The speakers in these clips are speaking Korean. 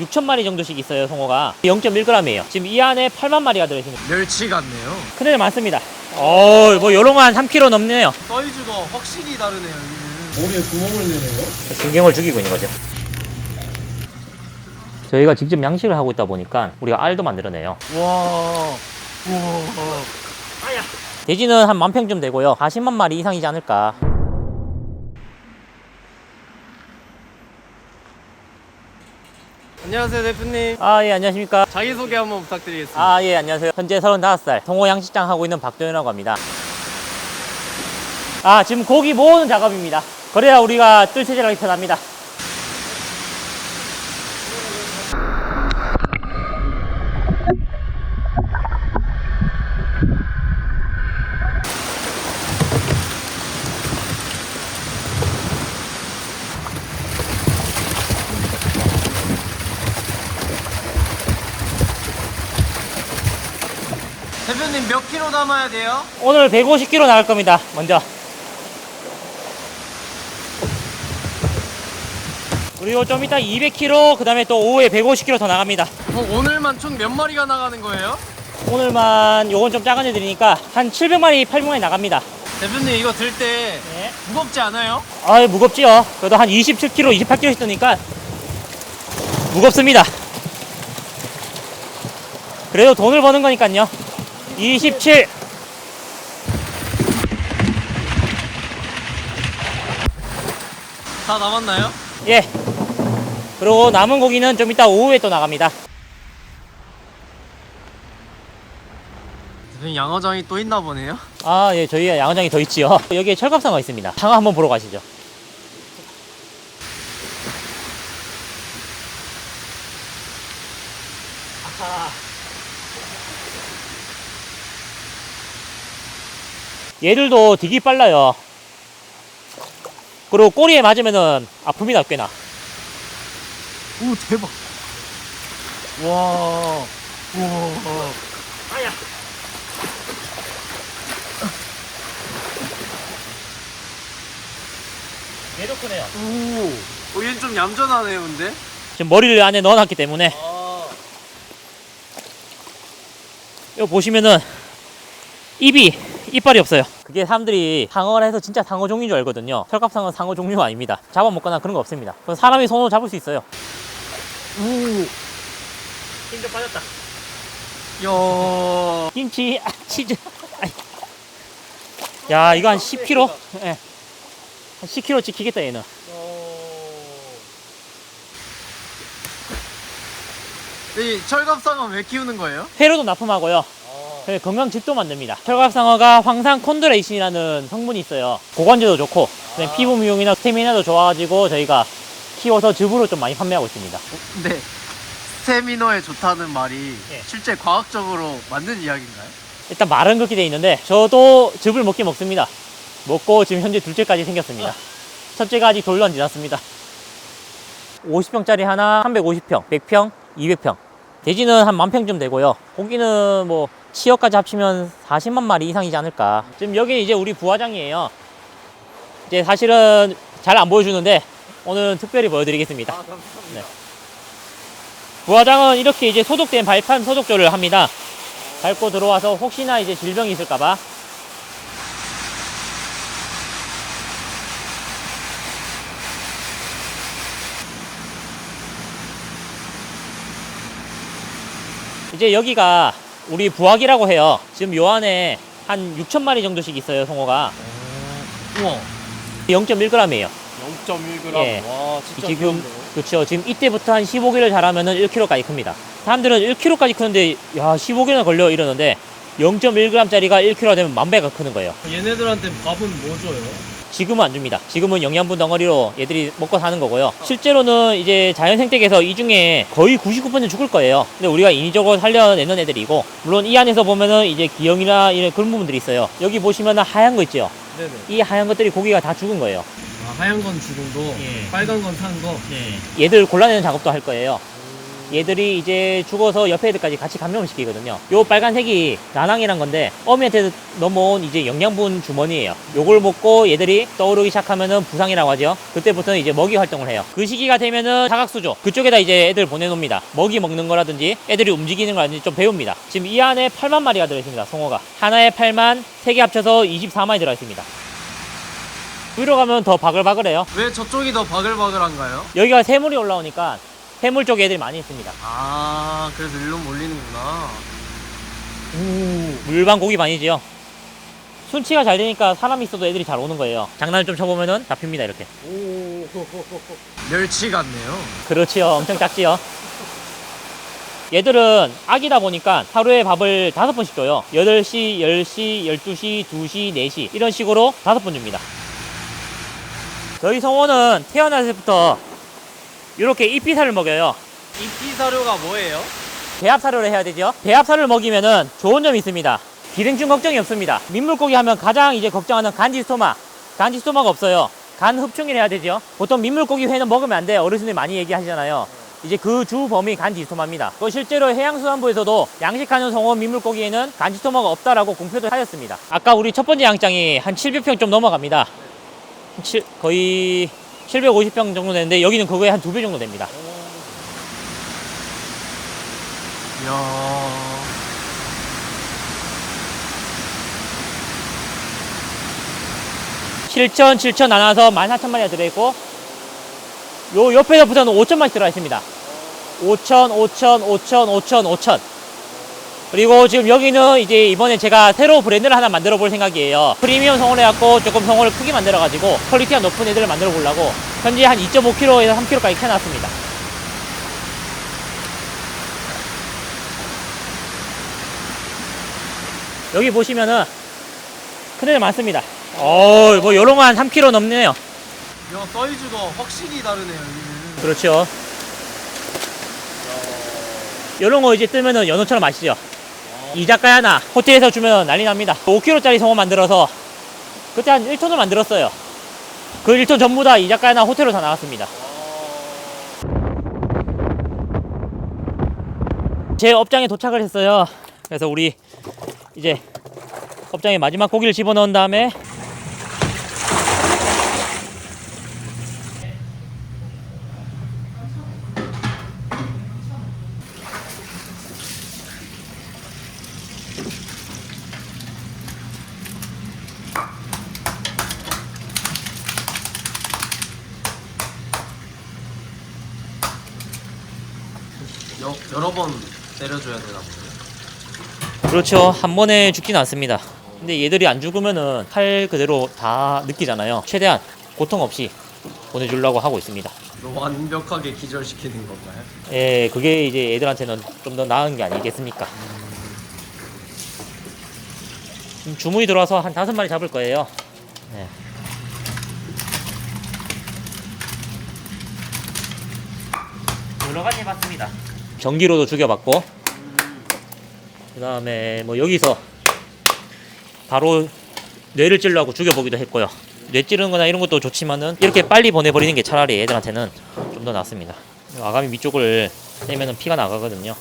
6천 마리 정도씩 있어요, 송어가. 0.1g이에요. 지금 이 안에 8만 마리가 들어있습니다. 멸치 같네요. 큰애 많습니다. 어, 뭐 요런 거한 3kg 넘네요. 사이즈가 확실히 다르네요. 여기는. 머리에 구멍을 내네요. 신경을 죽이고 있는 거죠. 저희가 직접 양식을 하고 있다 보니까 우리가 알도 만들어내요. 와. 우와. 돼지는 한 만 평쯤 되고요. 40만 마리 이상이지 않을까. 안녕하세요 대표님. 아, 예, 안녕하십니까. 자기소개 한번 부탁드리겠습니다. 아, 예, 안녕하세요. 현재 35살 동호 양식장 하고 있는 박도현이라고 합니다. 아, 지금 고기 모으는 작업입니다. 그래야 우리가 뜰채질하기 편합니다. 대표님 몇 돼요? 오늘 150kg 나갈 겁니다. 먼저. 그리고 좀 이따 200kg, 그 다음에 또 오후에 150kg 더 나갑니다. 어, 오늘만 총 몇 마리가 나가는 거예요? 오늘만 요건 좀 작은 애들이니까 한 700마리, 800마리 나갑니다. 대표님 이거 들 때 네. 무겁지 않아요? 아 무겁지요. 그래도 한 27kg, 28kg씩 뜨니까 무겁습니다. 그래도 돈을 버는 거니까요. 27. 다 남았나요? 예. 그리고 남은 고기는 좀 이따 오후에 또 나갑니다. 대표님 양어장이 또 있나 보네요. 아, 예, 저희 양어장이 더 있지요. 여기에 철갑상어 있습니다. 상어 한번 보러 가시죠. 얘들도 되게 빨라요. 그리고 꼬리에 맞으면은 아픕니다, 꽤나. 오 대박. 와. 우와. 아야. 얘도 크네요. 오. 어, 얘는 좀 얌전하네요, 근데. 지금 머리를 안에 넣어놨기 때문에 아. 이거 보시면은 입이 이빨이 없어요. 그게 사람들이 상어라 해서 진짜 상어 종류인 줄 알거든요. 철갑상어 상어 종류가 아닙니다. 잡아먹거나 그런 거 없습니다. 그건 사람이 손으로 잡을 수 있어요. 오. 힘좀 빠졌다. 야. 김치, 아, 치즈. 야, 이거 한 10kg? 예. 한 10kg 지키겠다, 얘는. 이 철갑상은 왜 키우는 거예요? 회로도 납품하고요. 그리고 건강즙도 만듭니다. 철갑상어가 황산 콘드레이신이라는 성분이 있어요. 고관절도 좋고, 그다음에 피부 미용이나 스태미나도 좋아가지고 저희가 키워서 즙으로 좀 많이 판매하고 있습니다. 근데 스태미너에 좋다는 말이 예. 실제 과학적으로 맞는 이야기인가요? 일단 말은 그렇게 돼 있는데 저도 즙을 먹긴 먹습니다. 먹고 지금 현재 둘째까지 생겼습니다. 첫째가 아직 돌도 안 지났습니다. 50평짜리 하나 350평, 100평, 200평. 돼지는 한 만 평쯤 되고요. 고기는 뭐 치어까지 합치면 40만 마리 이상이지 않을까. 지금 여기 이제 우리 부화장이에요. 이제 사실은 잘 안 보여주는데 오늘은 특별히 보여드리겠습니다. 감사합니다. 부화장은 이렇게 이제 소독된 발판 소독조를 합니다. 밟고 들어와서 혹시나 이제 질병이 있을까봐. 이제 여기가 우리 부화기라고 해요. 지금 요 안에 한 6천 마리 정도씩 있어요, 송어가. 우와. 0.1g이에요. 0.1g. 예. 와, 진짜 지금. 그렇죠. 지금 이때부터 한 15개를 자라면은 1kg까지 큽니다. 사람들은 1kg까지 크는데 야 15개나 걸려 이러는데 0.1g짜리가 1kg 되면 만 배가 크는 거예요. 얘네들한테 밥은 뭐 줘요? 지금은 안 줍니다. 지금은 영양분 덩어리로 얘들이 먹고 사는 거고요. 실제로는 이제 자연 생태계에서 이 중에 거의 99% 죽을 거예요. 근데 우리가 인위적으로 살려내는 애들이고 물론 이 안에서 보면은 이제 기형이나 이런 그런 부분들이 있어요. 여기 보시면은 하얀 거 있죠. 네네. 이 하얀 것들이 고기가 다 죽은 거예요. 아, 하얀 건 죽은 거, 예. 빨간 건 산 거. 얘들 골라내는 작업도 할 거예요. 얘들이 이제 죽어서 옆에 애들까지 같이 감염을 시키거든요. 요 빨간색이 나낭이란 건데 어미한테 넘어온 이제 영양분 주머니예요. 요걸 먹고 얘들이 떠오르기 시작하면은 부상이라고 하죠. 그때부터는 이제 먹이 활동을 해요. 그 시기가 되면은 사각수조 그쪽에다 이제 애들 보내놓습니다. 먹이 먹는 거라든지 애들이 움직이는 거라든지 좀 배웁니다. 지금 이 안에 8만 마리가 들어있습니다. 송어가 하나에 8만 세 개 합쳐서 24마리 들어있습니다. 위로 가면 더 바글바글해요. 왜 저쪽이 더 바글바글한가요? 여기가 새물이 올라오니까 새물 쪽에 애들이 많이 있습니다. 아 그래서 일로 몰리는구나 물방 고기 많이 지요. 순치가 잘 되니까 사람이 있어도 애들이 잘 오는 거예요. 장난을 좀 쳐보면은 잡힙니다, 이렇게. 멸치 같네요 그렇지요. 엄청 작지요. 얘들은 아기다 보니까 하루에 밥을 다섯 번씩 줘요. 8시, 10시, 12시, 2시, 4시. 이런 식으로 다섯 번 줍니다. 저희 성호는 태어날 때부터 이렇게 잎비살을 먹여요. 이피 사료가 뭐예요? 배합 사료를 해야 되죠. 배합 사료를 먹이면은 좋은 점이 있습니다. 기생충 걱정이 없습니다. 민물고기 하면 가장 이제 걱정하는 간지스토마. 간지스토마가 없어요. 간 흡충을 해야 되죠. 보통 민물고기 회는 먹으면 안 돼. 어르신들이 많이 얘기하시잖아요. 이제 그 주 범위 간지스토마입니다. 그 실제로 해양수산부에서도 양식하는 성어 민물고기에는 간지스토마가 없다라고 공표를 하였습니다. 아까 우리 첫 번째 양장이 한 700평 좀 넘어갑니다. 칠- 거의 750평 정도 되는데 여기는 그거에 한 두 배 정도 됩니다. 이야. 7천, 7천 나눠서 14,000마리가 들어있고 요 옆에서 부터는 5천마리 들어가 있습니다. 5천, 5천, 5천, 5천, 5천 그리고 지금 여기는 이제 이번에 제가 새로 브랜드를 하나 만들어 볼 생각이에요 프리미엄 성어를 해갖고 조금 성어를 크게 만들어 가지고 퀄리티가 높은 애들을 만들어 보려고 현재 한 2.5kg에서 3kg까지 캐놨습니다 여기 보시면은 큰 애들 많습니다 어, 뭐 요런 거한 3kg 넘네요. 야 사이즈가 확실히 다르네요 여기는 그렇죠. 요런 거 이제 뜨면은 연어처럼 맛있죠. 이자카야나 호텔에서 주면 난리 납니다. 5kg짜리 성어 만들어서 그때 한 1톤을 만들었어요. 그 1톤 전부 다 이자카야나 호텔로 다 나갔습니다. 제 업장에 도착을 했어요. 그래서 우리 이제 업장에 마지막 고기를 집어넣은 다음에 여, 여러 번 때려줘야 되나 보네요 그렇죠. 한 번에 죽진 않습니다. 근데 얘들이 안 죽으면은 칼 그대로 다 느끼잖아요. 최대한 고통 없이 보내주려고 하고 있습니다. 이거 완벽하게 기절시키는 건가요? 예, 그게 이제 애들한테는 좀 더 나은 게 아니겠습니까? 지금 주문이 들어와서 한 다섯 마리 잡을 거예요. 네. 여러 가지 해봤습니다. 전기로도 죽여봤고, 그 다음에 뭐 여기서 바로 뇌를 찔러고 죽여보기도 했고요. 뇌 찌르는 거나 이런 것도 좋지만은 이렇게 빨리 보내버리는 게 차라리 애들한테는 좀 더 낫습니다. 아가미 위쪽을 떼면은 피가 나가거든요.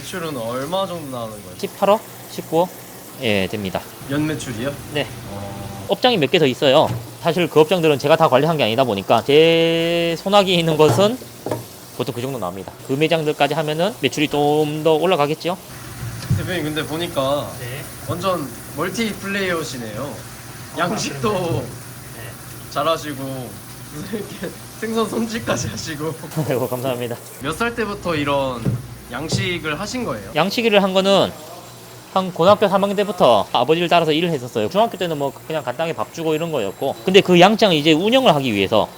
매출은 얼마 정도 나오는 거예요? 18억? 19억? 예, 됩니다. 연 매출이요? 네. 어... 업장이 몇 개 더 있어요. 사실 그 업장들은 제가 다 관리한 게 아니다 보니까 제 손아귀에 있는 것은 보통 그 정도 나옵니다. 그 매장들까지 하면은 매출이 좀 더 올라가겠죠? 대표님 근데 보니까 네. 완전 멀티 플레이어시네요. 양식도 잘하시고 무슨 이렇게 생선 손질까지 하시고 아이고, 감사합니다. 몇 살 때부터 이런 양식을 하신 거예요? 양치기를 한 거는 한 고등학교 3학년 때부터 아버지를 따라서 일을 했었어요. 중학교 때는 뭐 그냥 간단하게 밥 주고 이런 거였고. 근데 그 양장을 이제 운영을 하기 위해서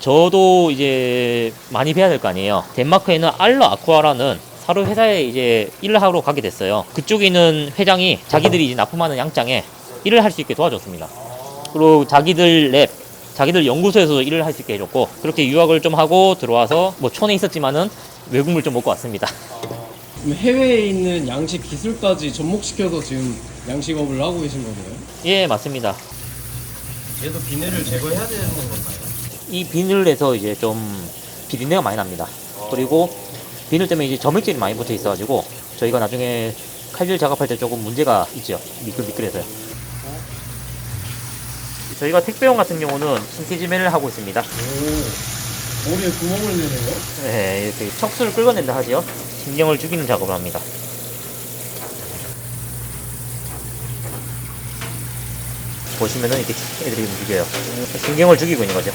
저도 이제 많이 배워야 될 거 아니에요. 덴마크에 있는 알러 아쿠아라는 사료 회사에 이제 일을 하러 가게 됐어요. 그쪽에 있는 회장이 자기들이 이제 납품하는 양장에 일을 할 수 있게 도와줬습니다. 그리고 자기들 랩, 자기들 연구소에서도 일을 할 수 있게 해줬고 그렇게 유학을 좀 하고 들어와서 뭐 촌에 있었지만은 외국물 좀 먹고 왔습니다. 해외에 있는 양식 기술까지 접목시켜서 지금 양식업을 하고 계신 거네요? 예, 맞습니다. 얘도 비늘을 제거해야 되는 건가요? 이 비늘에서 이제 좀 비린내가 많이 납니다. 그리고 비늘 때문에 이제 점액질이 많이 붙어 있어가지고 저희가 나중에 칼질 작업할 때 조금 문제가 있죠. 미끌미끌해서요. 저희가 택배용 같은 경우는 신티지매를 하고 있습니다. 오 머리에 구멍을 내네요? 네, 이렇게 척수를 끌어낸다 하죠. 신경을 죽이는 작업을 합니다. 보시면은 이렇게 애들이 움직여요. 신경을 죽이고 있는 거죠.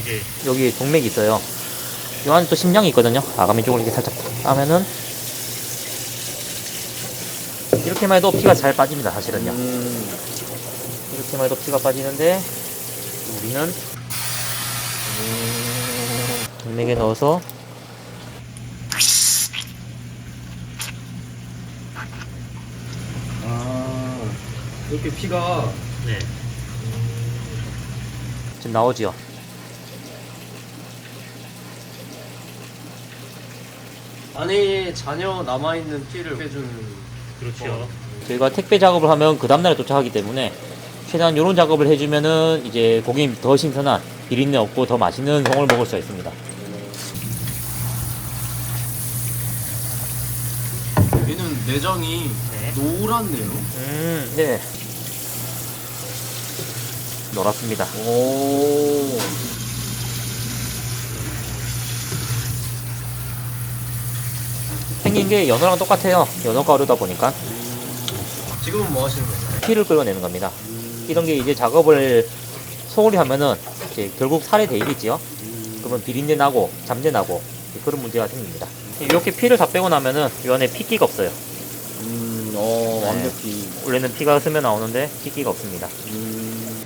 이제 여기 동맥이 있어요. 요 안에 또 심장이 있거든요. 아가미 쪽을 이렇게 살짝 따면은 이렇게만 해도 피가 잘 빠집니다. 사실은요. 음, 이렇게만 해도 피가 빠지는데 우리는 동맥에 넣어서 아 이렇게 피가 네. 지금 나오지요. 안에 잔여 남아 있는 피를 해주는 그렇죠. 저희가 택배 작업을 하면 그 다음날에 도착하기 때문에 최대한 이런 작업을 해주면은 이제 고기 더 신선한 비린내 없고 더 맛있는 송을 먹을 수가 있습니다. 얘는 내장이 네. 노랗네요 음, 네. 노랗습니다. 오 생긴 게 연어랑 똑같아요. 연어 가루다 보니까 지금은 뭐 하시는 거예요? 피를 끌어내는 겁니다. 이런 게 이제 작업을 소홀히 하면은 이제 결국 살에 대입이지요. 그러면 비린내 나고 잠재 나고 그런 문제가 생깁니다. 이렇게 피를 다 빼고 나면은 이 안에 피기가 없어요. 음, 어, 네. 완벽히. 원래는 피가 스며 나오는데 피기가 없습니다. 음,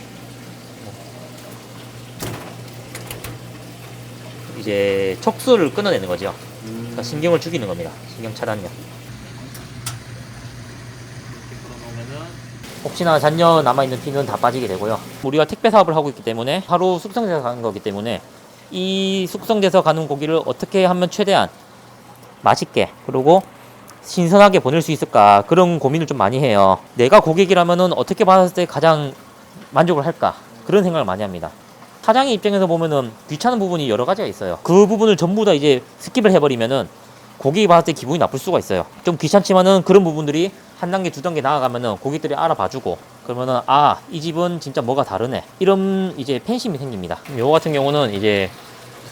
이제 척수를 끊어내는 거죠. 음. 그러니까 신경을 죽이는 겁니다. 신경 차단요. 혹시나 잔여 남아있는 피는 다 빠지게 되고요. 우리가 택배 사업을 하고 있기 때문에 하루 숙성돼서 가는 거기 때문에 이 숙성돼서 가는 고기를 어떻게 하면 최대한 맛있게 그리고 신선하게 보낼 수 있을까 그런 고민을 좀 많이 해요. 내가 고객이라면은 어떻게 받았을 때 가장 만족을 할까 그런 생각을 많이 합니다. 사장의 입장에서 보면은 귀찮은 부분이 여러 가지가 있어요. 그 부분을 전부 다 이제 스킵을 해버리면은 고객이 받을 때 기분이 나쁠 수가 있어요. 좀 귀찮지만은 그런 부분들이 한 단계 두 단계 나아가면은 고객들이 알아봐주고 그러면은 아 이 집은 진짜 뭐가 다르네 이런 이제 팬심이 생깁니다. 요거 같은 경우는 이제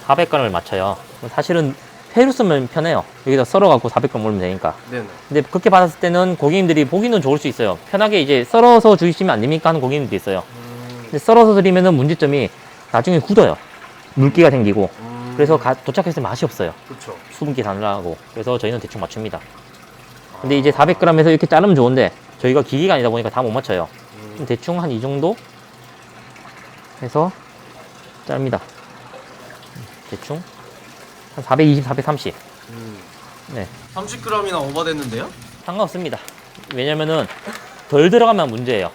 400g을 맞춰요. 사실은 회로 쓰면 편해요. 여기다 썰어갖고 400g 올리면 되니까. 네네. 근데 그렇게 받았을 때는 고객님들이 보기는 좋을 수 있어요. 편하게 이제 썰어서 주시면 안 됩니까 하는 고객님들이 있어요. 음, 근데 썰어서 드리면은 문제점이 나중에 굳어요. 물기가 생기고 음, 그래서 가- 도착했을 때 맛이 없어요. 그쵸. 수분기 다 날라가고 그래서 저희는 대충 맞춥니다. 근데 이제 400g에서 이렇게 자르면 좋은데 저희가 기기가 아니다 보니까 다 못 맞춰요. 음, 그럼 대충 한 이 정도 해서 자릅니다. 대충 한 420, 430. 음. 네, 30g이나 오버됐는데요? 상관없습니다. 왜냐면은 덜 들어가면 문제예요.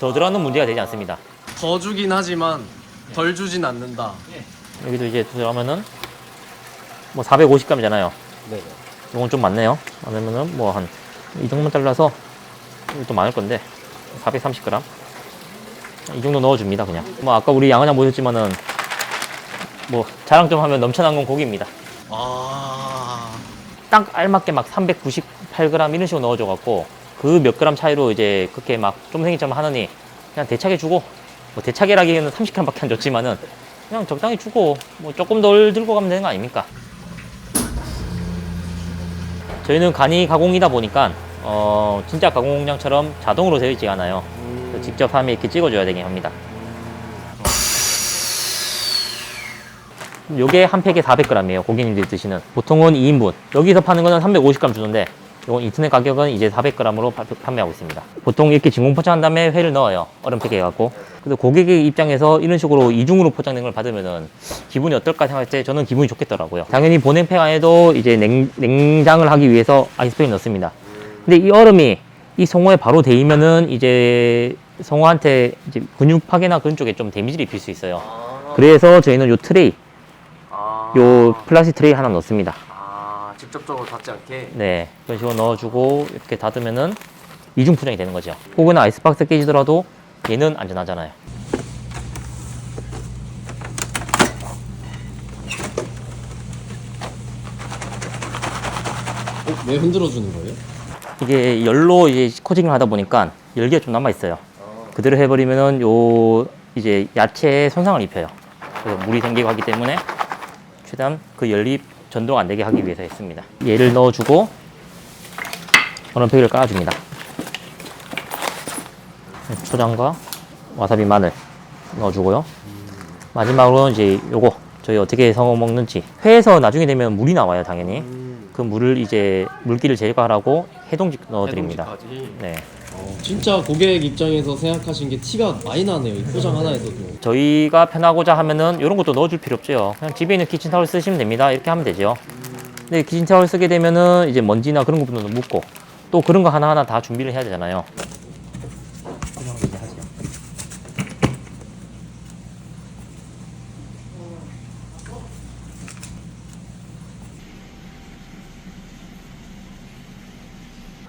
더 들어가는 문제가 되지 않습니다. 더 주긴 하지만 덜 주진 않는다. 여기도 이제 들어가면은 뭐 450g이잖아요. 네네. 이건 좀 많네요. 많으면은 뭐 한 이 정도만 잘라서 또 많을 건데 430g 이 정도 넣어줍니다 그냥. 뭐 아까 우리 양은양 보셨지만은 뭐 자랑 좀 하면 넘쳐난 건 고기입니다. 아. 딱 알맞게 막 398g 이런 식으로 넣어줘 갖고 그 몇 그램 차이로 이제 그렇게 막 쫌생이처럼 하느니 그냥 대차게 주고 뭐 대차게라기에는 30g밖에 안 줬지만은 그냥 적당히 주고 뭐 조금 덜 들고 가면 되는 거 아닙니까? 저희는 간이 가공이다 보니까 어 진짜 가공 공장처럼 자동으로 되어 있지 않아요. 그래서 직접 하면 이렇게 찍어줘야 되긴 합니다. 요게 한 팩에 400g이에요. 고객님들이 드시는. 보통은 2인분. 여기서 파는 거는 350g 주는데, 이건 인터넷 가격은 이제 400g으로 판매하고 있습니다. 보통 이렇게 진공 포장한 다음에 회를 넣어요. 얼음팩 해갖고. 근데 고객의 입장에서 이런 식으로 이중으로 포장된 걸 받으면은 기분이 어떨까 생각할 때 저는 기분이 좋겠더라고요. 당연히 보냉팩 안에도 이제 냉, 냉장을 하기 위해서 아이스팩을 넣습니다. 근데 이 얼음이 이 송어에 바로 데이면은 이제 송어한테 이제 근육 파괴나 그런 쪽에 좀 데미지를 입힐 수 있어요. 그래서 저희는 요 트레이, 아. 요 플라스틱 트레이 하나 넣습니다. 아, 직접적으로 닿지 않게. 네, 그런 식으로 넣어주고 이렇게 닫으면은 이중 포장이 되는 거죠. 혹은 아이스박스 깨지더라도 얘는 안전하잖아요. 어, 왜 흔들어 주는 거예요? 이게 열로 이제 코팅을 하다 보니까 열기가 좀 남아 있어요. 그대로 해버리면은 요 이제 야채에 손상을 입혀요. 그래서 물이 생기고 하기 때문에 최대한 그 열이 전도가 안 되게 하기 위해서 했습니다. 얘를 넣어주고 얼음팩을 깔아줍니다. 초장과 와사비 마늘 넣어주고요. 마지막으로 이제 요거 저희 어떻게 성어 먹는지 회에서 나중에 되면 물이 나와요 당연히 그 물을 이제 물기를 제거하라고 해동직 넣어드립니다. 해동지까지. 네. 어, 진짜 고객 입장에서 생각하신 게 티가 많이 나네요. 이 포장 하나에서도. 저희가 편하고자 하면은 이런 것도 넣어줄 필요 없죠. 그냥 집에 있는 키친타월 쓰시면 됩니다. 이렇게 하면 되죠. 근데 키친타월 쓰게 되면은 이제 먼지나 그런 부분도 묻고 또 그런 거 하나하나 다 준비를 해야 되잖아요.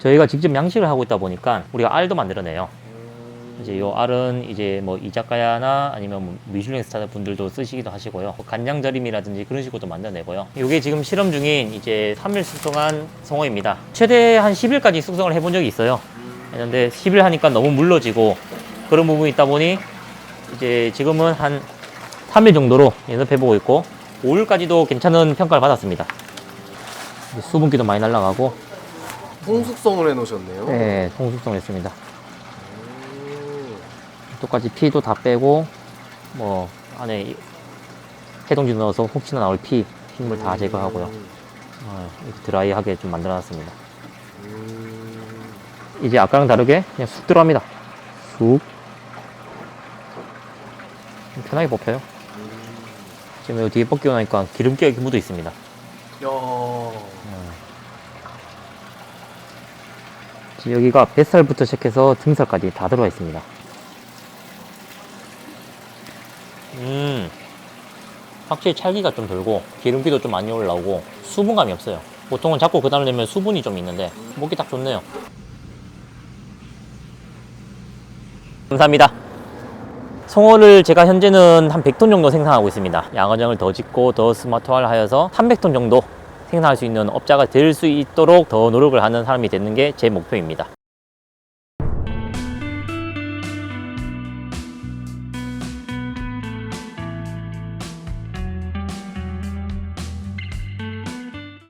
저희가 직접 양식을 하고 있다 보니까 우리가 알도 만들어내요. 이제 요 알은 이제 뭐 이자카야나 아니면 뭐 미슐랭 스타 분들도 쓰시기도 하시고요. 뭐 간장절임이라든지 그런 식으로도 만들어내고요. 요게 지금 실험 중인 이제 3일 숙성한 송어입니다. 최대 한 10일까지 숙성을 해본 적이 있어요. 그런데 10일 하니까 너무 물러지고 그런 부분이 있다 보니 이제 지금은 한 3일 정도로 연습해보고 있고 5일까지도 괜찮은 평가를 받았습니다. 수분기도 많이 날라가고 홍숙성을 해놓으셨네요. 네, 통숙성 했습니다. 똑같이 피도 다 빼고 뭐 안에 이- 해동지 넣어서 혹시나 나올 피 핏물 다 제거하고요. 어, 이렇게 드라이하게 좀 만들어놨습니다. 이제 아까랑 다르게 그냥 쑥 들어갑니다. 쑥 편하게 뽑혀요. 지금 여기 뒤에 벗기고 나니까 기름기가 이렇게 묻어 있습니다. 야. 여기가 뱃살부터 시작해서 등살까지 다 들어가 있습니다. 음, 확실히 찰기가 좀 돌고 기름기도 좀 많이 올라오고 수분감이 없어요. 보통은 자꾸 그다음을 내면 수분이 좀 있는데 먹기 딱 좋네요. 감사합니다. 송어를 제가 현재는 한 100톤 정도 생산하고 있습니다. 양어장을 더 짓고 더 스마트화하여서 300톤 정도 생산할 수 있는 업자가 될 수 있도록 더 노력을 하는 사람이 되는 게 제 목표입니다.